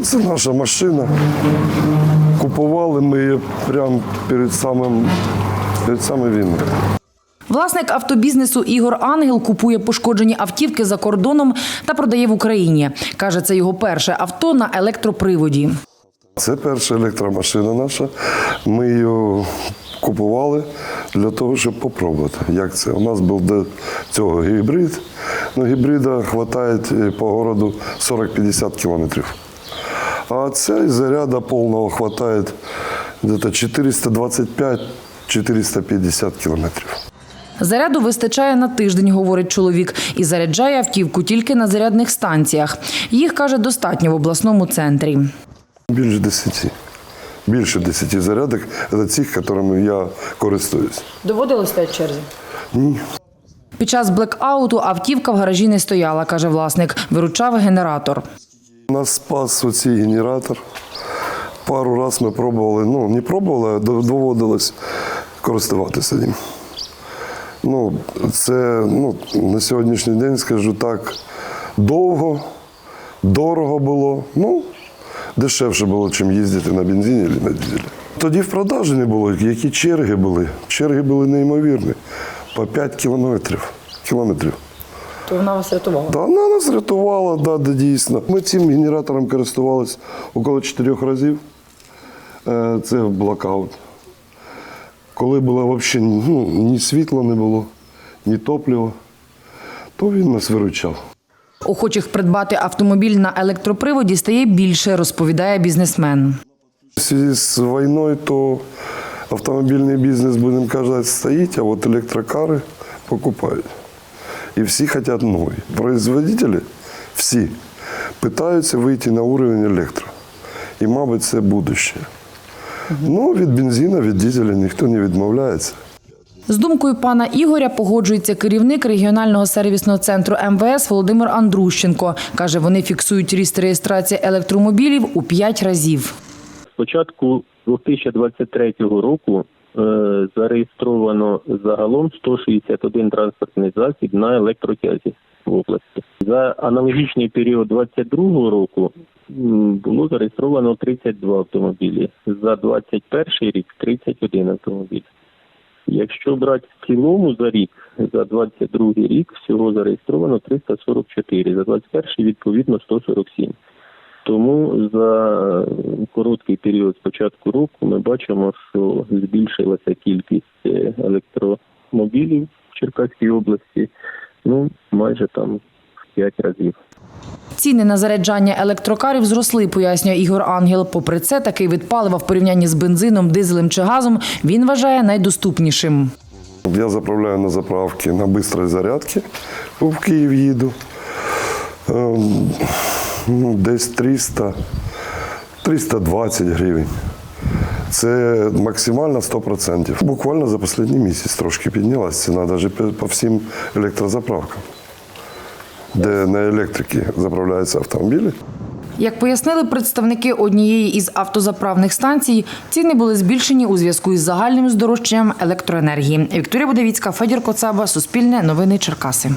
Ну, це наша машина. Купували ми її прямо перед самим перед самою війною. Власник автобізнесу Ігор Ангел купує пошкоджені автівки за кордоном та продає в Україні. Каже, це його перше авто на електроприводі. Це перша електромашина наша. Ми її купували для того, щоб попробувати. Як це? У нас був до цього гібрид. Ну, гібрида вистачає по городу 40-50 кілометрів. А цей заряда повного вистачає десь 425-450 кілометрів. Заряду вистачає на тиждень, говорить чоловік, і заряджає автівку тільки на зарядних станціях. Їх каже достатньо в обласному центрі. Більше 10. Більше 10 зарядок це цих, якими я користуюсь. Доводилось стояти в черзі. Ні. Під час блекауту автівка в гаражі не стояла, каже власник. Виручав генератор. Нас спас оцей генератор. Пару раз ми пробували, ну не пробували, а доводилось користуватися ним. Ну, це ну, на сьогоднішній день, скажу так, довго, дорого було. Ну, дешевше було, ніж їздити на бензині або на дизелі. Тоді в продажі не було, які черги були. Черги були неймовірні. По 5 кілометрів. кілометрів. То вона вас рятувала. Да, вона нас рятувала, да, да, дійсно. Ми цим генератором користувалися около чотирьох разів. Е, Це блокаут. Коли було взагалі ну, ні світла не було, ні топлива, то він нас виручав. Охочих придбати автомобіль на електроприводі стає більше, розповідає бізнесмен. В зв'язку з війною, то автомобільний бізнес, будемо казати, стоїть, а от електрокари покупають. І всі хочуть нові. Производителі всі питаються вийти на уровень електро. І, мабуть, це будущее. Ну, від бензину, від дизеля ніхто не відмовляється. З думкою пана Ігоря погоджується керівник регіонального сервісного центру МВС Володимир Андрущенко. Каже, вони фіксують ріст реєстрації електромобілів у п'ять разів. З початку 2023 року зареєстровано загалом 161 транспортний засіб на електротязі в області. За аналогічний період 2022 року було зареєстровано 32 автомобілі. За 2021 рік 31 автомобіль. Якщо брати в цілому за рік, за 22 рік всього зареєстровано 344, за 21 відповідно 147. Тому за короткий період з початку року ми бачимо, що збільшилася кількість е, електромобілів в Черкаській області, ну майже там в 5 разів. Ціни на заряджання електрокарів зросли, пояснює Ігор Ангел. Попри це, такий вид палива в порівнянні з бензином, дизелем чи газом він вважає найдоступнішим. Я заправляю на заправки на бистрій зарядці, в Київ їду. Ем, ну, десь 300, 320 гривень. Це максимально 100%. Буквально за останній місяць трошки піднялася ціна, навіть по- всім електрозаправкам, де на електрики заправляються автомобілі. Як пояснили представники однієї із автозаправних станцій, ціни були збільшені у зв'язку із загальним здорожчанням електроенергії. Вікторія Будовіцька, Федір Коцаба, Суспільне, Новини Черкаси.